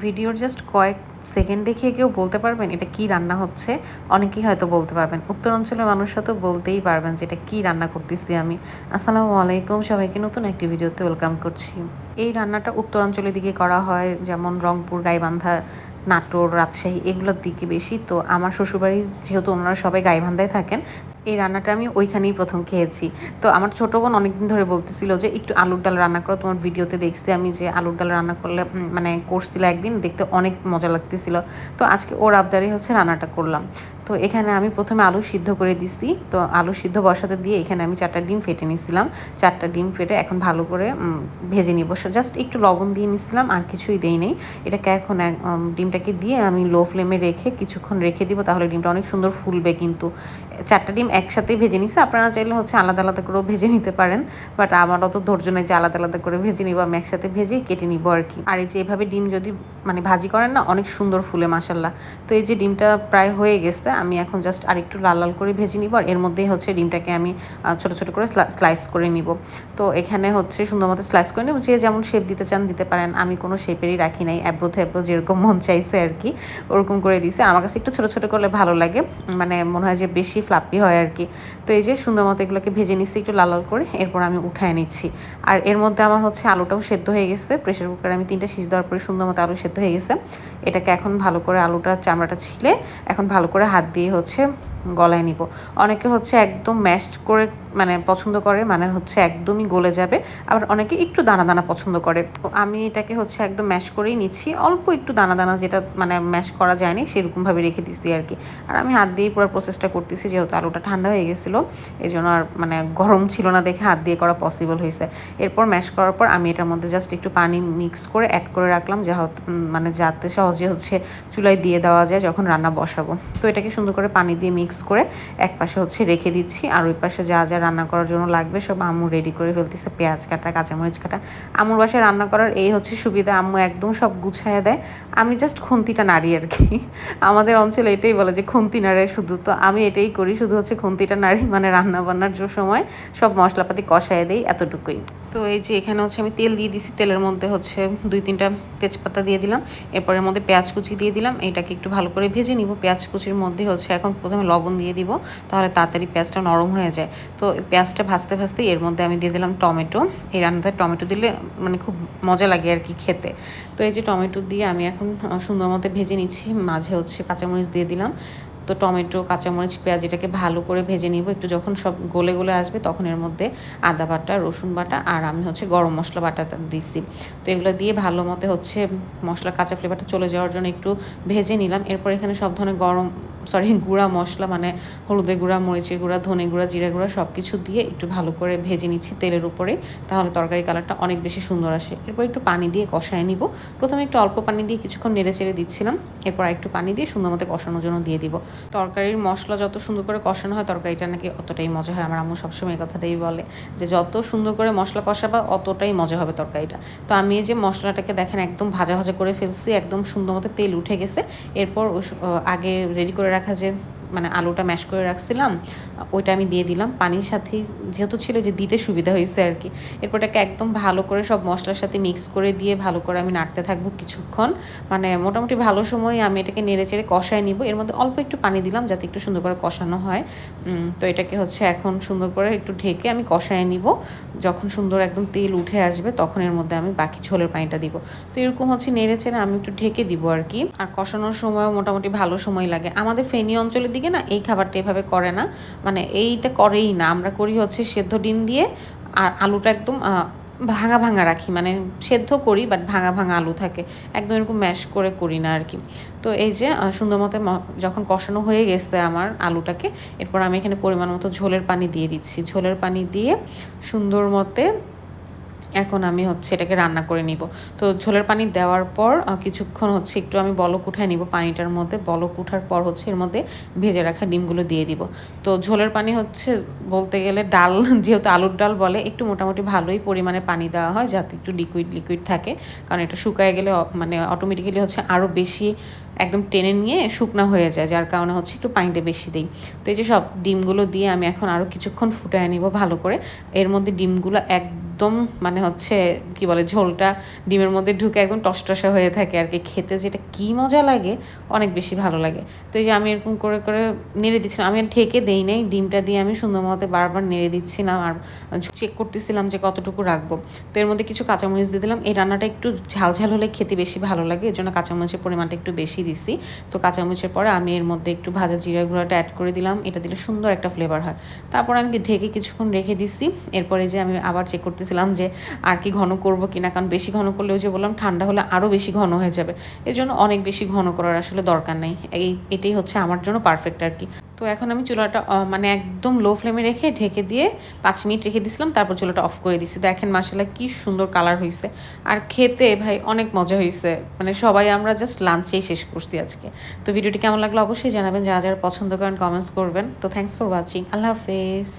ভিডিওর জাস্ট কয়েক সেকেন্ড দেখিয়ে কেউ বলতে পারবেন এটা কি রান্না হচ্ছে। অনেকেই হয়তো বলতে পারবেন। উত্তর অঞ্চলের মানুষরা তো বলতেই পারবেন যে এটা কী রান্না করতেছি আমি। আসসালামু আলাইকুম, সবাইকে নতুন একটি ভিডিওতে ওয়েলকাম করছি। এই রান্নাটা উত্তরাঞ্চলের দিকে করা হয়, যেমন রংপুর, গাইবান্ধা, নাটোর, রাজশাহী, এগুলোর দিকে বেশি। তো আমার শ্বশুরবাড়ি, যেহেতু ওনারা সবাই গাইবান্ধায় থাকেন এই রান্নাটা আমি ওইখানেই প্রথম খেয়েছি। তো আমার ছোটো বোন অনেকদিন ধরে বলতেছিল যে, একটু আলুর ডাল রান্না করো। তোমার ভিডিওতে দেখছি আমি যে, আলুর ডাল রান্না করলে মানে করছিল একদিন, দেখতে অনেক মজা লাগতেছিল। তো আজকে ওর আবদারি হচ্ছে রান্নাটা করলাম। তো এখানে আমি প্রথমে আলু সিদ্ধ করে দিছি। তো আলু সিদ্ধ বসাতে দিয়ে এখানে আমি চারটা ডিম ফেটে নিয়েছিলাম চারটা ডিম ফেটে এখন ভালো করে ভেজে নিব। জাস্ট একটু লবণ দিয়ে নিছিলাম, আর কিছুই দেই নেই। এটাকে এখন ডিমটাকে দিয়ে আমি লো ফ্লেমে রেখে কিছুক্ষণ রেখে দিব, তাহলে ডিমটা অনেক সুন্দর ফুলবে কিন্তু। চারটা ডিম একসাথেই ভেজে নিছি। আপনারা চাইলে হচ্ছে আলাদা আলাদা করেও ভেজে নিতে পারেন। বাট আমার অত ধৈর্য নেই যে আলাদা আলাদা করে ভেজে নিব, আমি একসাথে ভেজেই কেটে নিব আর কি। আর এই যে এভাবে ডিম যদি মানে ভাজি করেন না, অনেক সুন্দর ফুলে মাসাল্লাহ তো এই যে ডিমটা প্রায় হয়ে গেছে আমি এখন জাস্ট আরেকটু লাল লাল করে ভেজে নিব আর এর মধ্যেই হচ্ছে ডিমটাকে আমি ছোট ছোট করে স্লাইস করে নিব। তো এখানে হচ্ছে সুন্দর মতো স্লাইস করে নেব। যে যেমন শেপ দিতে চান দিতে পারেন। আমি কোনো শেপেরই রাখি নাই। অ্যাব্রো থ্যাব্রো যেরকম মন চাইছে আর কি, ওরকম করে দিছে। আমার কাছে একটু ছোট ছোট করলে ভালো লাগে। মানে মনে হয় যে বেশি ফ্লাপি হয় আর কি। তো এই যে সুন্দর মতো এগুলোকে ভেজে নিচ্ছি একটু লাল লাল করে। এরপর আমি উঠায় নিচ্ছি। আর এর মধ্যে আমার হচ্ছে আলুটাও সেদ্ধ হয়ে গেছে। প্রেশার কুকারে আমি তিনটা সিজ দেওয়ার পরে সুন্দর মতো আলু সেদ্ধ হয়ে গেছে। এটাকে এখন ভালো করে আলুটা চামড়াটা ছিলে, এখন ভালো করে হাত দিয়ে হচ্ছে গলায় নিব। অনেকে হচ্ছে একদম ম্যাশড করে মানে পছন্দ করে মানে হচ্ছে একদমই গলে যাবে। আবার অনেকে একটু দানা দানা পছন্দ করে। আমি এটাকে হচ্ছে একদম ম্যাশ করেই নিচ্ছি। অল্প একটু দানা দানা যেটা মানে ম্যাশ করা যায়নি সেরকমভাবে রেখে দিচ্ছি আর কি। আর আমি হাত দিয়েই পুরো প্রসেসটা করতেছি, যেহেতু আলুটা ঠান্ডা হয়ে গেছিল। এই জন্য আর মানে গরম ছিল না দেখে হাত দিয়ে করা পসিবল হয়েছে। এরপর ম্যাশ করার পর আমি এটার মধ্যে জাস্ট একটু পানি মিক্স করে অ্যাড করে রাখলাম যা মানে যাতে সহজে হচ্ছে চুলায় দিয়ে দেওয়া যায়, যখন রান্না বসাবো। তো এটাকে সুন্দর করে পানি দিয়ে মিক্স করে এক পাশে হচ্ছে রেখে দিচ্ছি আর ওই পাশে যা যা রান্না করার জন্য লাগবে সব আম্মু রেডি করে ফেলতেছে। পেঁয়াজ কাটা, কাঁচামরিচ কাটা। আম্মুর বাসায় রান্না করার এই হচ্ছে সুবিধা, আম্মু একদম সব গুছাইয়া দেয়। আমি জাস্ট খুন্তিটা নাড়ি আর কি। আমাদের অঞ্চলে এটাই বলে যে খুন্তি নাড়ে শুধু। তো আমি এটাই করি, শুধু হচ্ছে খুন্তিটা নাড়ি মানে রান্না বান্নার যে সময় সব মশলাপাতি কষায় দেই এতটুকুই। তো এই যে এখানে হচ্ছে আমি তেল দিয়ে দিছি, তেলের মধ্যে হচ্ছে দুই তিনটা তেজপাতা দিয়ে দিলাম। এরপরের মধ্যে পেঁয়াজ কুচি দিয়ে দিলাম। এটাকে একটু ভালো করে ভেজে নিব। পেঁয়াজ কুচির মধ্যে হচ্ছে এখন প্রথমে লবণ দিয়ে দিব, তাহলে তাড়াতাড়ি পেঁয়াজটা নরম হয়ে যায়। তো পেঁয়াজটা ভাজতে ভাজতে এর মধ্যে আমি দিয়ে দিলাম টমেটো। এই রান্নাতে টমেটো দিলে মানে খুব মজা লাগে আর কি খেতে। তো এই যে টমেটো দিয়ে আমি এখন সুন্দর মতো ভেজে নিচ্ছি। মাঝে হচ্ছে কাঁচামরিচ দিয়ে দিলাম। তো টমেটো, কাঁচামরিচ, পেঁয়াজ এটাকে ভালো করে ভেজে নিব। একটু যখন সব গলে গলে আসবে তখন এর মধ্যে আদা বাটা, রসুন বাটা আর আমি হচ্ছে গরম মশলা বাটা দিছি। তো এগুলো দিয়ে ভালো মতো হচ্ছে মশলা কাঁচা ফ্লেভারটা চলে যাওয়ার জন্য একটু ভেজে নিলাম। এরপর এখানে সব ধরনের গরম সরি গুঁড়া মশলা মানে হলুদের গুঁড়া, মরিচের গুঁড়া, ধনে গুঁড়া, জিরা গুঁড়া সব কিছু দিয়ে একটু ভালো করে ভেজে নিচ্ছি তেলের উপরে, তাহলে তরকারি কালারটা অনেক বেশি সুন্দর আসে। এরপর একটু পানি দিয়ে কষায় নিব। প্রথমে একটু অল্প পানি দিয়ে কিছুক্ষণ নেড়ে চেড়ে দিচ্ছিলাম, এরপর একটু পানি দিয়ে সুন্দর মতো কষানোর জন্য দিয়ে দিব। তরকারির মশলা যত সুন্দর করে কষানো হয়, তরকারিটা নাকি অতটাই মজা হয়, আমার আম্মু সবসময় এই কথাটাই বলে, যে যত সুন্দর করে মশলা কষাবা, অতটাই মজা হবে তরকারিটা। তো আমি যে মশলাটাকে দেখেন, একদম ভাজা ভাজা করে ফেলছি, একদম সুন্দর মতো তেল উঠে গেছে। এরপর আগে রেডি করে রাখা যে মানে আলুটা ম্যাশ করে রাখছিলাম, ওইটা আমি দিয়ে দিলাম। পানির সাথে যেহেতু ছিল যে দিতে সুবিধা হয়েছে আর কি এরপর এটাকে একদম ভালো করে সব মশলার সাথে মিক্স করে দিয়ে ভালো করে আমি নাড়তে থাকব কিছুক্ষণ। মানে মোটামুটি ভালো সময় আমি এটাকে নেড়ে চেড়ে কষায় নিব। এর মধ্যে অল্প একটু পানি দিলাম যাতে একটু সুন্দর করে কষানো হয়। তো এটাকে হচ্ছে এখন সুন্দর করে একটু ঢেকে আমি কষায় নিব। যখন সুন্দর একদম তেল উঠে আসবে, তখন এর মধ্যে আমি বাকি ঝোলের পানিটা দিব। তো এরকম হচ্ছে নেড়ে চেড়ে আমি একটু ঢেকে দিব আর কি। আর কষানোর সময়ও মোটামুটি ভালো সময় লাগে। আমাদের ফেনী অঞ্চলের দিকে না এই খাবারটা এভাবে করে না। মানে এইটা করেই না। আমরা করি হচ্ছে সেদ্ধ ডিম দিয়ে আর আলুটা একদম ভাঙা ভাঙা রাখি। মানে সেদ্ধ করি বাট ভাঙা ভাঙা আলু থাকে। একদম এরকম ম্যাশ করে করি না আর কি তো এই যে সুন্দর মতো যখন কষানো হয়ে গেছে আমার আলুটাকে, এরপর আমি এখানে পরিমাণ মতো ঝোলের পানি দিয়ে দিচ্ছি। ঝোলের পানি দিয়ে সুন্দর মতে এখন আমি হচ্ছে এটাকে রান্না করে নিব। তো ঝোলের পানি দেওয়ার পর কিছুক্ষণ হচ্ছে একটু আমি বলক উঠায় নিব পানিটার মধ্যে। বলক উঠার পর হচ্ছে এর মধ্যে ভেজে রাখা ডিমগুলো দিয়ে দিব। তো ঝোলের পানি হচ্ছে বলতে গেলে ডাল, যেহেতু আলুর ডাল বলে, একটু মোটামুটি ভালোই পরিমাণে পানি দেওয়া হয়, যাতে একটু লিকুইড লিকুইড থাকে। কারণ এটা শুকায় গেলে মানে অটোমেটিক্যালি হচ্ছে আরও বেশি একদম টেনে নিয়ে শুকনা হয়ে যায়, যার কারণে হচ্ছে একটু পানিটা বেশি দিই। তো এই যে সব ডিমগুলো দিয়ে আমি এখন আরও কিছুক্ষণ ফুটায় নিব ভালো করে। এর মধ্যে ডিমগুলো একদম মানে হচ্ছে কি বলে, ঝোলটা ডিমের মধ্যে ঢুকে একদম টসটসা হয়ে থাকে আর কি। খেতে যেটা কি মজা লাগে, অনেক বেশি ভালো লাগে। তো এই যে আমি এরকম করে করে নেড়ে দিচ্ছিলাম আমি ঢেকে দেই নাই। ডিমটা দিয়ে আমি সুন্দর মতো বারবার নেড়ে দিচ্ছিলাম আর চেক করতেছিলাম যে কতটুকু রাখব। তো এর মধ্যে কিছু কাঁচামরিচ দিয়ে দিলাম। এই রান্নাটা একটু ঝাল ঝাল হলে খেতে বেশি ভালো লাগে, এর জন্য কাঁচামরিচের পরিমাণটা একটু বেশি দিছি। তো কাঁচামরিচের পরে আমি এর মধ্যে একটু ভাজা জিরা গুঁড়াটা অ্যাড করে দিলাম। এটা দিলে সুন্দর একটা ফ্লেভার হয়। তারপর আমি ঢেকে কিছুক্ষণ রেখে দিছি। এরপরে যে আমি আবার চেক করতেছিলাম যে আর কি ঘন করব কিনা, কারণ বেশি ঘন করলেও যে বললাম, ঠান্ডা হলে আরও বেশি ঘন হয়ে যাবে। এর জন্য অনেক বেশি ঘন করার আসলে দরকার নেই। এই, এটাই হচ্ছে আমার জন্য পারফেক্ট আর কি। তো এখন আমি চুলাটা মানে একদম লো ফ্লেমে রেখে ঢেকে দিয়ে পাঁচ মিনিট রেখে দিয়েছিলাম, তারপর চুলাটা অফ করে দিয়েছি। দেখেন মাসালা কি সুন্দর কালার হয়েছে আর খেতে ভাই অনেক মজা হয়েছে মানে সবাই আমরা জাস্ট লাঞ্চেই শেষ করছি আজকে। তো ভিডিওটি কেমন লাগল অবশ্যই জানাবেন, যারা যারা পছন্দ করেন কমেন্টস করবেন। তো থ্যাংকস ফর ওয়াচিং আল্লাহ হাফেজ।